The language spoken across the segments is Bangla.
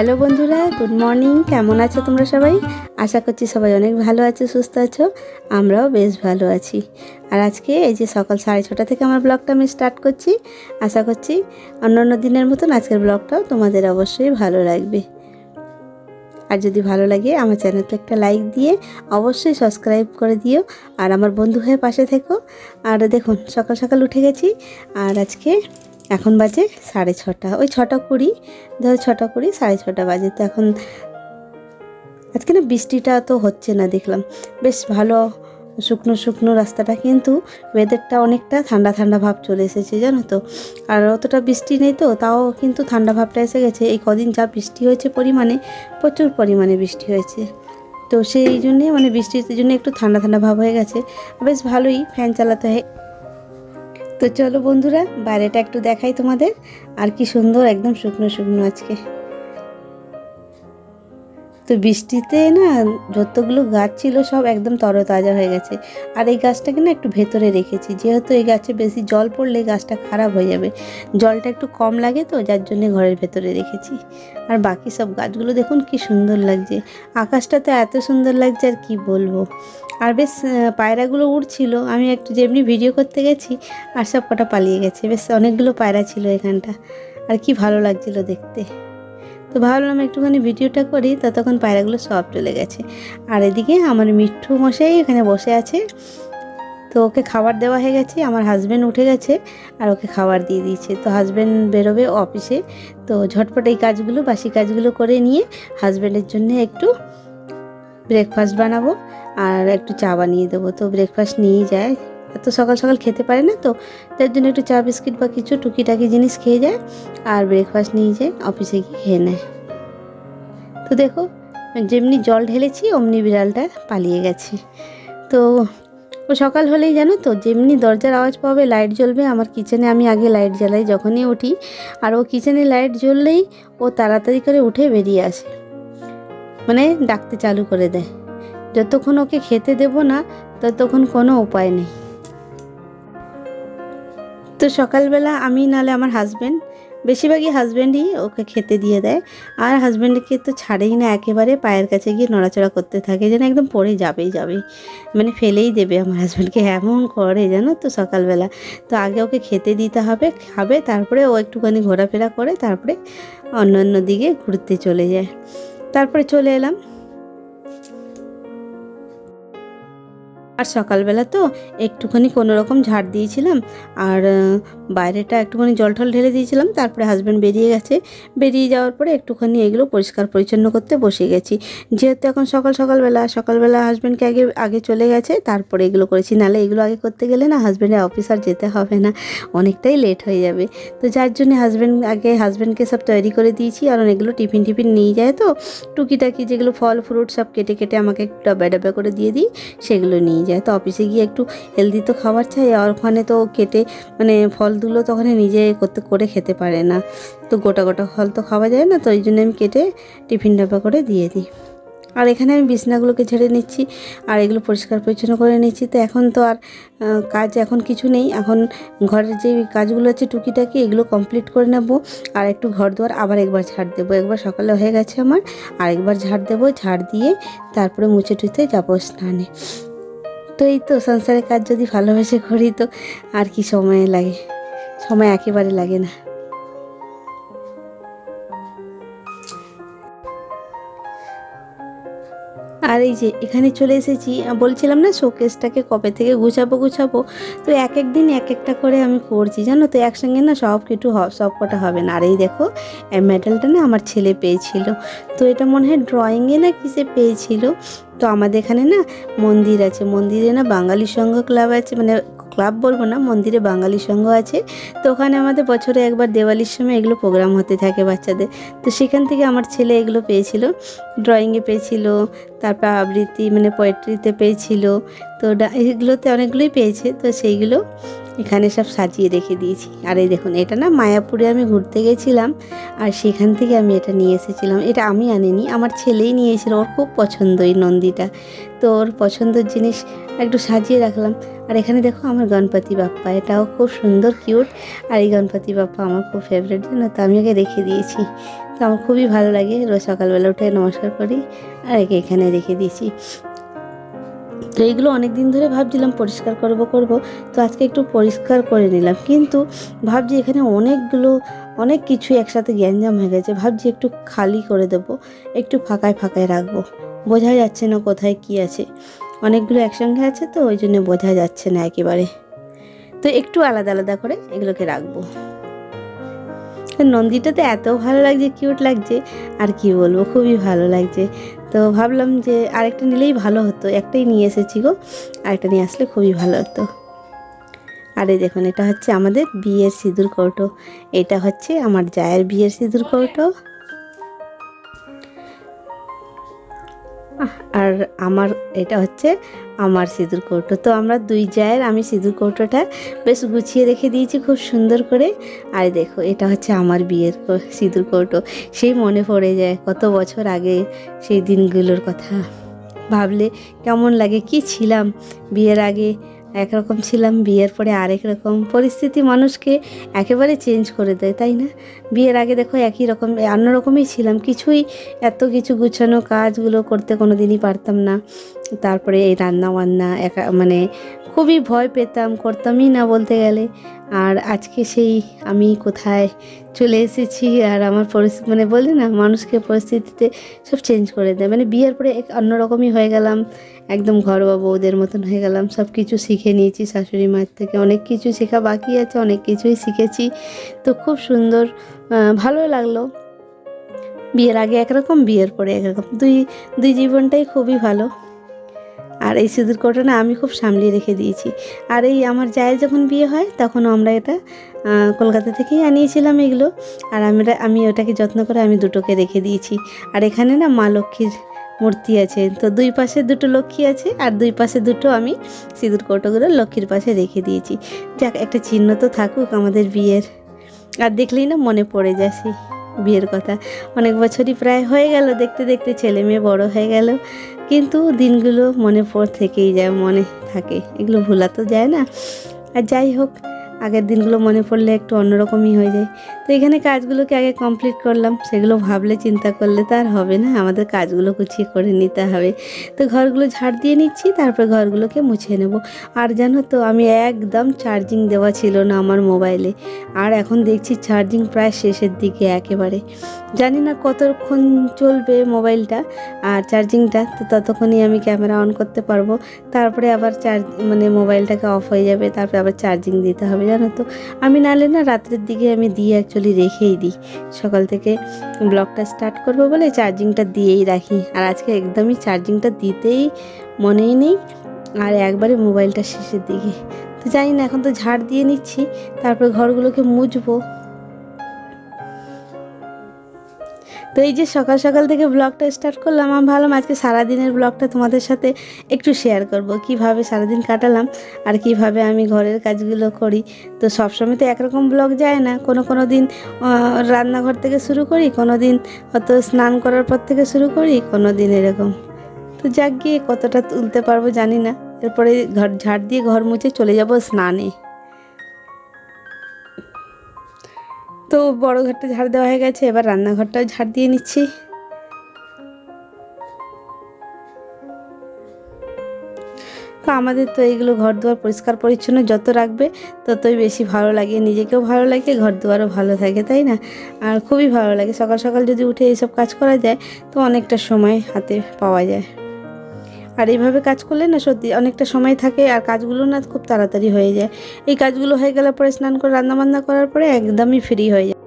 হ্যালো বন্ধুরা, গুড মর্নিং। কেমন আছো তোমরা সবাই? আশা করছি সবাই অনেক ভালো আছো, সুস্থ আছো। আমরাও বেশ ভালো আছি। আর আজকে এই যে সকাল সাড়ে ছটা থেকে আমার ব্লগটা আমি স্টার্ট করছি। আশা করছি অন্য অন্য দিনের মতন আজকের ব্লগটাও তোমাদের অবশ্যই ভালো লাগবে। আর যদি ভালো লাগে, আমার চ্যানেলটা একটা লাইক দিয়ে অবশ্যই সাবস্ক্রাইব করে দিও আর আমার বন্ধু হয়ে পাশে থেকো। আর দেখুন, সকাল সকাল উঠে গেছি। আর আজকে এখন বাজে সাড়ে ছটা। ওই ছটা কুড়ি, ধরো ছটা কুড়ি, সাড়ে ছটা বাজে। তো এখন আজকে না বৃষ্টিটা তো হচ্ছে না দেখলাম। বেশ ভালো শুকনো শুকনো রাস্তাটা, কিন্তু ওয়েদারটা অনেকটা ঠান্ডা ঠান্ডা ভাব চলে এসেছে, জানো তো। আর অতটা বৃষ্টি নেই তো, তাও কিন্তু ঠান্ডা ভাবটা এসে গেছে। এই কদিন যা বৃষ্টি হয়েছে পরিমাণে, প্রচুর পরিমাণে বৃষ্টি হয়েছে। তো সেই জন্যে মানে বৃষ্টির জন্য একটু ঠান্ডা ঠান্ডা ভাব হয়ে গেছে। বেশ ভালোই ফ্যান চালাতে হয়। তো চলো বন্ধুরা বাইরেটা একটু দেখাই তোমাদের। আর কি সুন্দর একদম শুকনো শুকনো আজকে। তো বৃষ্টিতে না যতগুলো গাছ ছিল সব একদম তরতাজা হয়ে গেছে। আর এই গাছটাকে না একটু ভেতরে রেখেছি। যেহেতু এই গাছে বেশি জল পড়লে গাছটা খারাপ হয়ে যাবে। জলটা একটু কম লাগে তো, যার জন্য ঘরের ভেতরে রেখেছি। আর বাকি সব গাছগুলো দেখুন কি সুন্দর লাগছে। আকাশটা তো এত সুন্দর লাগছে আর কি বলব। আর বেশ পায়রাগুলো উড়ছিল। আমি একটু যেমনি ভিডিও করতে গেছি, আর সব কটা পালিয়ে গেছে। বেশ, অনেকগুলো পায়রা ছিল এখানটা। আর কি ভালো লাগছিল দেখতে। তো ভাবলাম একটুখানি ভিডিওটা করি ততক্ষণ পায়রাগুলো সব চলে গেছে। আর এদিকে আমার মিঠু মশাই এখানে বসে আছে। তো ওকে খাবার দেওয়া হয়ে গেছে, আমার হাজব্যান্ড উঠে গেছে আর ওকে খাবার দিয়ে দিয়েছে। তো হাজব্যান্ড বেরোবে অফিসে তো ঝটপট এই কাজগুলো, বাসি কাজগুলো করে নিয়ে হাজব্যান্ডের জন্য একটু ব্রেকফাস্ট বানাবো আর একটু চা বানিয়ে দেবো। তো ব্রেকফাস্ট নিয়েই যায়। এত সকাল সকাল খেতে পারে না তো, তার জন্য একটু চা বিস্কিট বা কিছু টুকিটাকি জিনিস খেয়ে যায় আর ব্রেকফাস্ট নিয়ে যায় অফিসে গিয়ে খেয়ে নেয়। তো দেখো, যেমনি জল ঢেলেছি, অমনি বিড়ালটা পালিয়ে গেছে। তো ও সকাল হলেই জানো তো, যেমনি দরজার আওয়াজ পাবে লাইট জ্বলবে, আমার কিচেনে আমি আগে লাইট জ্বালাই যখনই উঠি। আর ও কিচেনে লাইট জ্বললেই ও তাড়াতাড়ি করে উঠে বেরিয়ে আসে। মানে ডাকতে চালু করে দেয়। যতক্ষণ ওকে খেতে দেব না, ততক্ষণ কোনো উপায় নেই। তো সকালবেলা আমি নালে আমার হাজব্যান্ড বেশিরভাগই হাজব্যান্ডই ওকে খেতে দিয়ে দেয়। আর হাজব্যান্ডকে তো ছাড়েই না, একেবারে পায়ের কাছে গিয়ে নড়াচড়া করতে থাকে, যেন একদম পড়ে যাবেই যাবে মানে ফেলেই দেবে আমার হাজব্যান্ডকে এমন করে জানো তো সকালবেলা। তো আগে ওকে খেতে দিতে হবে, খাবে, তারপরে ও একটুখানি ঘোরাফেরা করে, তারপরে অন্য অন্য দিকে ঘুরতে চলে যায়। তারপরে চলে এলাম। আর সকালবেলা তো একটুখানি কোনো রকম ঝাড় দিয়েছিলাম আর বাইরেটা একটুখানি জল টল ঢেলে দিয়েছিলাম, তারপরে হাজব্যান্ড বেরিয়ে গেছে। বেরিয়ে যাওয়ার পরে একটুখানি এগুলো পরিষ্কার পরিচ্ছন্ন করতে বসে গেছি। যেহেতু এখন সকাল সকালবেলা সকালবেলা হাজব্যান্ডকে আগে আগে চলে গেছে, তারপরে এগুলো করেছি। নাহলে এগুলো আগে করতে গেলে না হাজব্যান্ডের অফিস আর যেতে হবে না, অনেকটাই লেট হয়ে যাবে। তো যার জন্য হাজব্যান্ড আগে হাজব্যান্ডকে সব তৈরি করে দিয়েছি আর অনেকগুলো টিফিন টিফিন নিয়ে যায় তো, টুকিটাকি যেগুলো ফল ফ্রুট সব কেটে কেটে আমাকে ডাব্বা ডাব্বা করে দিয়ে দিই, সেগুলো নিয়ে যায়। তো অফিসে গিয়ে একটু হেলদি তো খাবার চাই আর ওখানে তো কেটে মানে ফলগুলো তো ওখানে নিজে করতে, করে খেতে পারে না। তো গোটা গোটা ফল তো খাওয়া যায় না, তো ওই জন্য আমি কেটে টিফিন ডাব্বা করে দিয়ে দিই। আর এখানে আমি বিছনাগুলোকে ঝেড়ে নিচ্ছি আর এগুলো পরিষ্কার পরিচ্ছন্ন করে নিচ্ছি। তো এখন তো আর কাজ এখন কিছু নেই। এখন ঘরের যে কাজগুলো আছে টুকিটাকি এগুলো কমপ্লিট করে নেব। আর একটু ঘর দুয়ার আবার একবার ঝাড় দেবো। একবার সকালে হয়ে গেছে আমার আর একবার ঝাড় দেবো। ঝাড় দিয়ে তারপরে মুছে টুতে যাব স্নানে। তো এই তো সংসারের কাজ যদি ভালোবেসে করি তো আর কি সময় লাগে? সময় একেবারে লাগে না। আর এই যে এখানে চলে এসেছি বলছিলাম না শোকেসটাকে কবে থেকে গুছাবো গুছাবো? তো এক এক দিন এক একটা করে আমি করছি, জানো তো? একসঙ্গে না সব কিছু সব কটা হবে না। আর এই দেখো মেডেলটা না আমার ছেলে পেয়েছিল। তো এটা মনে হয় ড্রয়িংয়ে না কিসে পেয়েছিল। তো আমাদের এখানে না মন্দির আছে। মন্দিরে না বাঙালি সংঘ ক্লাব আছে। মানে ক্লাব বলব না, মন্দিরে বাঙালি সংঘ আছে। তো ওখানে আমাদের বছরে একবার দেওয়ালির সময় এগুলো প্রোগ্রাম হতে থাকে বাচ্চাদের। তো সেখান থেকে আমার ছেলে এগুলো পেয়েছিল ড্রয়িংয়ে পেয়েছিল, তারপর আবৃত্তি মানে পোয়েট্রিতে পেয়েছিল। তো এগুলোতে অনেকগুলোই পেয়েছে, তো সেইগুলো এখানে সব সাজিয়ে রেখে দিয়েছি। আর এই দেখুন, এটা না মায়াপুরে আমি ঘুরতে গেছিলাম, আর সেখান থেকে আমি এটা নিয়ে এসেছিলাম। এটা আমি আনিনি, আমার ছেলেই নিয়েছিল ওর খুব পছন্দ এই নন্দীটা। তো ওর পছন্দের জিনিস একটু সাজিয়ে রাখলাম। আর এখানে দেখো আমার গণপতি বাপ্পা, এটাও খুব সুন্দর কিউট আর এই গণপতি বাপ্পা আমার খুব ফেভারিট জানো তো, আমি ওকে রেখে দিয়েছি। তো আমার খুবই ভালো লাগে, রোজ সকালবেলা উঠে নমস্কার করি আর একে এখানে রেখে দিয়েছি। তো এইগুলো অনেক দিন ধরে ভাবছিলাম পরিষ্কার করব করব। তো আজকে একটু পরিষ্কার করে নিলাম। কিন্তু ভাবছি এখানে অনেকগুলো, অনেক কিছু একসাথে গ্যাঞ্জাম হয়ে গেছে। ভাবছি একটু খালি করে দেব, একটু ফাঁকায় ফাঁকায় রাখব। বোঝা যাচ্ছে না কোথায় কি আছে। অনেকগুলো একসঙ্গে আছে তো, ওই জন্য বোঝা যাচ্ছে না একেবারে। তো একটু আলাদা আলাদা করে এগুলোকে রাখব। তো নন্দীটাতে এত ভালো লাগছে কিউট লাগছে, আর কি বলব, খুবই ভালো লাগছে। তো ভাবলাম যে আরেকটা নিলেই ভালো হতো, একটাই নিয়ে এসেছি গো, আরেকটা নিয়ে আসলে খুবই ভালো হতো আরে দেখুন, এটা হচ্ছে আমাদের বিয়ের সিঁদুর কৌটো, এটা হচ্ছে আমার জায়ের বিয়ের সিঁদুর কৌটো। আর আমার, এটা হচ্ছে আমার সিঁদুর কৌটো। তো আমরা দুই জায়ের আমি সিঁদুর কৌটোটা বেশ গুছিয়ে রেখে দিয়েছি খুব সুন্দর করে। আর দেখো, এটা হচ্ছে আমার বিয়ের সিঁদুর কৌটো। সেই মনে পড়ে যায় কত বছর আগে সেই দিনগুলোর কথা। ভাবলে কেমন লাগে, কি ছিলাম বিয়ের আগে? একরকম ছিলাম, বিয়ের পরে আরেক রকম পরিস্থিতি মানুষকে একেবারে চেঞ্জ করে দেয়, তাই না? বিয়ের আগে দেখো একই রকম অন্যরকমই ছিলাম, কিছুই এত কিছু গুছানো কাজগুলো করতে কোনো দিনই পারতাম না। তারপরে এই রান্না বান্না একা মানে খুবই ভয় পেতাম, করতামই না বলতে গেলে। আর আজকে সেই আমি কোথায় চলে এসেছি আর আমার পরিস্থিতি মানে বলি না, মানুষকে পরিস্থিতিতে সব চেঞ্জ করে দেয়। মানে বিয়ের পরে এক অন্যরকমই হয়ে গেলাম, একদম ঘরোয়া বউদের মতন হয়ে গেলাম, সব কিছু শিখে নিয়েছি শাশুড়ি মায়ের থেকে। অনেক কিছু শেখা বাকি আছে, অনেক কিছুই শিখেছি। তো খুব সুন্দর ভালো লাগল। বিয়ের আগে একরকম, বিয়ের পরে একরকম। দুই দুই জীবনটাই খুবই ভালো। আর এই সিঁদুর কোটোনা আমি খুব সামলিয়ে রেখে দিয়েছি। আর এই আমার জায়ের যখন বিয়ে হয়, তখন আমরা এটা কলকাতা থেকেই আনিয়েছিলাম এগুলো। আর আমরা আমি ওটাকে যত্ন করে আমি দুটোকে রেখে দিয়েছি। আর এখানে না মা লক্ষ্মীর মূর্তি আছে। তো দুই পাশে দুটো লক্ষ্মী আছে, আর দুই পাশে দুটো আমি সিঁদুর কৌটোগুলো লক্ষ্মীর পাশে রেখে দিয়েছি। যাক, একটা চিহ্ন তো থাকুক আমাদের বিয়ের। আর দেখলেই না মনে পড়ে যায় বিয়ের কথা। অনেক বছরই প্রায় হয়ে গেল, দেখতে দেখতে ছেলে মেয়ে বড় হয়ে গেল। কিন্তু দিনগুলো মনে পড় থেকেই যায়, মনে থাকে। এগুলো ভোলা তো যায় না। আর যাই হোক আগের দিনগুলো মনে পড়লে একটু অন্যরকমই হয়ে যায়। তো এখানে কাজগুলোকে আগে কমপ্লিট করলাম। সেগুলো ভাবলে চিন্তা করলে তো আর হবে না। আমাদের কাজগুলো গুছিয়ে করে নিতে হবে। তো ঘরগুলো ঝাড় দিয়ে নিচ্ছি, তারপর ঘরগুলোকে মুছে নেব। আর জানো তো, আমি একদম চার্জিং দেওয়া ছিল না আমার মোবাইলে আর এখন দেখছি চার্জিং প্রায় শেষের দিকে একেবারে। জানি না কতক্ষণ চলবে মোবাইলটা আর চার্জিংটা তো ততক্ষণই আমি ক্যামেরা অন করতে পারব। তারপরে আবার চার্জ মানে মোবাইলটাকে অফ হয়ে যাবে। তারপরে আবার চার্জিং দিতে হবে। জানো তো? আমি নালে না রাত্রের দিকে আমি দিয়ে অ্যাকচুয়ালি রেখেই দিই। সকাল থেকে ব্লগটা স্টার্ট করব বলে চার্জিংটা দিয়েই রাখি। আর আজকে একদমই চার্জিংটা দিতেই মনেই নেই। আর একবারে মোবাইলটা শেষের দিকে। তো জানি না এখন তো ঝাড় দিয়ে নিচ্ছি। তারপর ঘরগুলোকে মুছবো। তো এই যে সকাল সকাল থেকে ব্লগটা স্টার্ট করলাম, আমি ভাবলাম আজকে সারাদিনের ব্লগটা তোমাদের সাথে একটু শেয়ার করব। কীভাবে সারাদিন কাটালাম আর কীভাবে আমি ঘরের কাজগুলো করি। তো সবসময় তো একরকম ব্লগ যায় না। কোনো কোনো দিন রান্নাঘর থেকে শুরু করি, কোনো দিন হয়তো স্নান করার পর থেকে শুরু করি, কোনো দিন এরকম। তো যাক গিয়ে কতটা তুলতে পারব জানি না। এরপরে ঘর, ঝাড় দিয়ে ঘর মুছে চলে যাব স্নানে। তো বড় ঘরটা ঝাড় দেওয়া হয়ে গেছে, এবার রান্নাঘরটাও ঝাড় দিয়ে নিচ্ছি। তো আমাদের তো এইগুলো ঘর দুয়ার পরিষ্কার পরিচ্ছন্ন যত রাখবে, ততই বেশি ভালো লাগে। নিজেকেও ভালো লাগে, ঘর দুয়ারও ভালো থাকে, তাই না? আর খুবই ভালো লাগে। সকাল সকাল যদি উঠে এইসব কাজ করা যায়, তো অনেকটা সময় হাতে পাওয়া যায়। আর এইভাবে কাজ করলে না সত্যি অনেকটা সময় থাকে আর কাজগুলো না খুব তাড়াতাড়ি হয়ে যায়। এই কাজগুলো হয়ে গেলে পরে স্নান করে রান্নাবান্না করার পরে একদমই ফ্রি হয়ে যায়।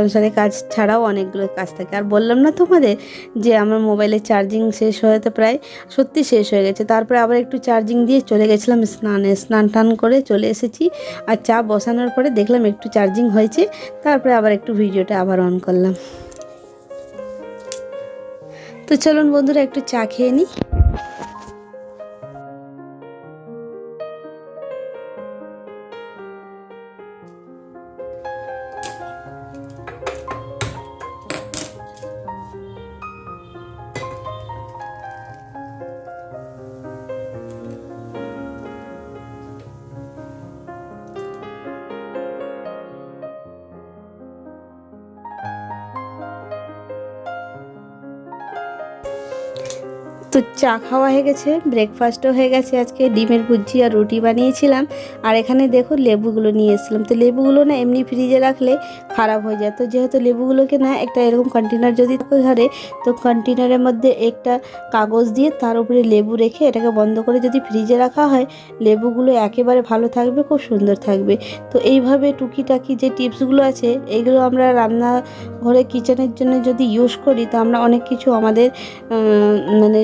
সংসারে কাজ ছাড়াও অনেকগুলো কাজ থাকে। আর বললাম না তোমাদের যে আমার মোবাইলের চার্জিং শেষ হতে প্রায় সত্যি শেষ হয়ে গেছে। তারপরে আবার একটু চার্জিং দিয়ে চলে গেছিলাম স্নানে, স্নান টান করে চলে এসেছি। আর চা বসানোর পরে দেখলাম একটু চার্জিং হয়েছে। তারপরে আবার একটু ভিডিওটা আবার অন করলাম। তো চলুন বন্ধুরা একটু চা খেয়ে নিই চা খাওয়া হয়ে গেছে ব্রেকফাস্টও হয়ে গেছে আজকে, ডিমের ভুজি আর রুটি বানিয়েছিলাম। আর এখানে দেখো লেবুগুলো নিয়ে এসেছিলাম। তো লেবুগুলো না এমনি ফ্রিজে রাখলে খারাপ হয়ে যায়। তো যেহেতু লেবুগুলোকে না একটা এরকম কন্টেনার যদি ঘরে, তো কন্টেনারের মধ্যে একটা কাগজ দিয়ে তার উপরে লেবু রেখে এটাকে বন্ধ করে যদি ফ্রিজে রাখা হয়, লেবুগুলো একেবারে ভালো থাকবে, খুব সুন্দর থাকবে। তো এইভাবে টুকিটাকি যে টিপসগুলো আছে, এগুলো আমরা রান্না ঘরে কিচেনের জন্য যদি ইউজ করি, তো আমরা অনেক কিছু আমাদের মানে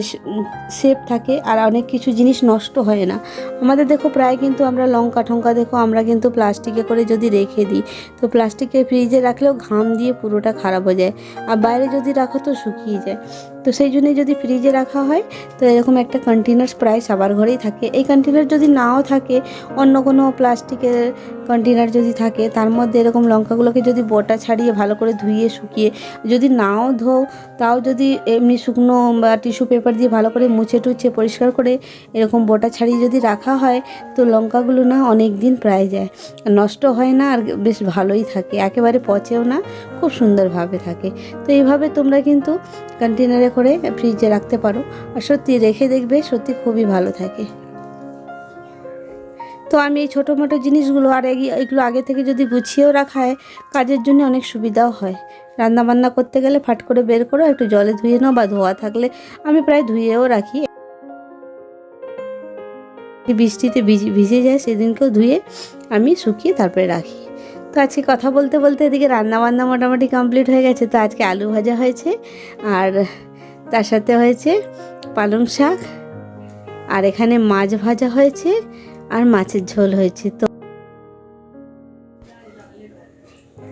সেফ থাকে আর অনেক কিছু জিনিস নষ্ট হয় না। আমাদের দেখো প্রায় কিন্তু আমরা লঙ্কা ঠঙ্কা দেখো আমরা কিন্তু প্লাস্টিকে করে যদি রেখে দিই, তো প্লাস্টিকে ফ্রিজে রাখলেও ঘাম দিয়ে পুরোটা খারাপ হয়ে যায়। আর বাইরে যদি রাখো তো শুকিয়ে যায়। তো সেই জন্যই যদি ফ্রিজে রাখা হয়, তো এরকম একটা কন্টেনার প্রায় সবার ঘরেই থাকে। এই কন্টেনার যদি নাও থাকে, অন্য কোনো প্লাস্টিকের কন্টেনার যদি থাকে, তার মধ্যে এরকম লঙ্কাগুলোকে যদি বোটা ছাড়িয়ে ভালো করে ধুয়ে শুকিয়ে যদি নাও ধোও, তাও যদি এমনি শুকনো বা টিস্যু পেপার দিয়ে ভালো করে মুছে টুছে পরিষ্কার করে এরকম বোটা ছাড়িয়ে যদি রাখা হয়, তো লঙ্কাগুলো না অনেক দিন প্রায় যায়। নষ্ট হয় না আর বেশ ভালোই থাকে, একেবারে পচেও না, খুব সুন্দরভাবে থাকে। তো এইভাবে তোমরা কিন্তু কন্টেনারে করে ফ্রিজে রাখতে পারো। আর সত্যি রেখে দেখবে সত্যি খুবই ভালো থাকে। তো আমি এই ছোটো মোটো জিনিসগুলো আর এগি- এগুলো আগে থেকে যদি গুছিয়েও রাখা কাজের জন্য অনেক সুবিধাও হয়। রান্না বান্না করতে গেলে ফাট করে বের করো একটু জলে ধুয়ে নাও বা ধোয়া থাকলে আমি প্রায় ধুয়েও রাখি। বৃষ্টিতে ভিজে যায়, সেদিনকেও ধুয়ে আমি শুকিয়ে তারপরে রাখি। তো আজকে কথা বলতে বলতে এদিকে রান্নাবান্না মোটামুটি কমপ্লিট হয়ে গেছে। তো আজকে আলু ভাজা হয়েছে। আর তার সাথে হয়েছে পালং শাক, আর এখানে মাছ ভাজা হয়েছে আর মাছের ঝোল হয়েছে। তো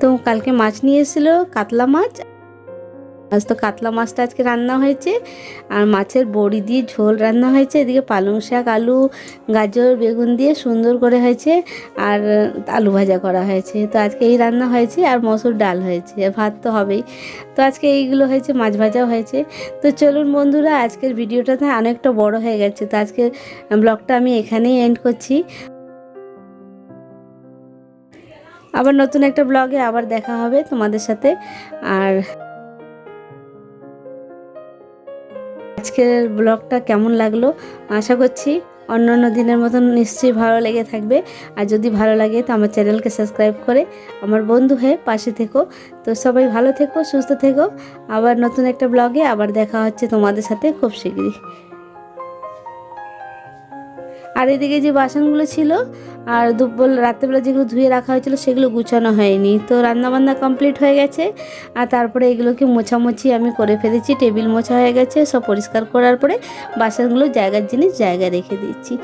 তো কালকে মাছ নিয়ে এসেছিল কাতলা মাছ আজ তো কাতলা মাছটা আজকে রান্না হয়েছে। আর মাছের বড়ি দিয়ে ঝোল রান্না হয়েছে। এদিকে পালং শাক, আলু, গাজর, বেগুন দিয়ে সুন্দর করে হয়েছে। আর আলু ভাজা করা হয়েছে। তো আজকে এই রান্না হয়েছে আর মসুর ডাল হয়েছে। ভাত তো হবেই। তো আজকে এইগুলো হয়েছে, মাছ ভাজাও হয়েছে। তো চলুন বন্ধুরা, আজকের ভিডিওটাতে অনেকটা বড় হয়ে গেছে। তো আজকের ব্লগটা আমি এখানেই এন্ড করছি। আবার নতুন একটা ব্লগে আবার দেখা হবে তোমাদের সাথে। আর আজকের ব্লগটা কেমন লাগল? আশা করছি অন্য অন্য দিনের মতন নিশ্চয়ই ভালো লেগে থাকবে। আর যদি ভালো লাগে তো আমার চ্যানেলকে সাবস্ক্রাইব করে আমার বন্ধু হয়ে পাশে থেকো। তো সবাই ভালো থেকো, সুস্থ থেকো। আবার নতুন একটা ব্লগে আবার দেখা হচ্ছে তোমাদের সাথে খুব শীঘ্রই আর এদিকে যে বাসনগুলো ছিল আর দুপুর রাত্রেবেলা যেগুলো ধুয়ে রাখা হয়েছিল সেগুলো গুছানো হয়নি। তো রান্নাবান্না কমপ্লিট হয়ে গেছে আর তারপরে এগুলোকে মোছামুছি আমি করে ফেলেছি, টেবিল মোছা হয়ে গেছে, সব পরিষ্কার করার পরে বাসনগুলো জায়গার জিনিস জায়গায় রেখে দিচ্ছি।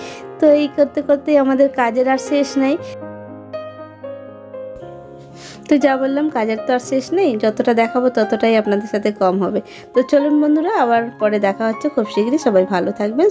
তো এই করতে করতে আমাদের কাজের আর শেষ নেই। তো যা বললাম, কাজের তো আর শেষ নেই, যতটা দেখাবো ততটাই আপনাদের সাথে কম হবে। তো চলুন বন্ধুরা, আবার পরে দেখা হচ্ছে। খুব শীঘ্রই সবাই ভালো থাকবেন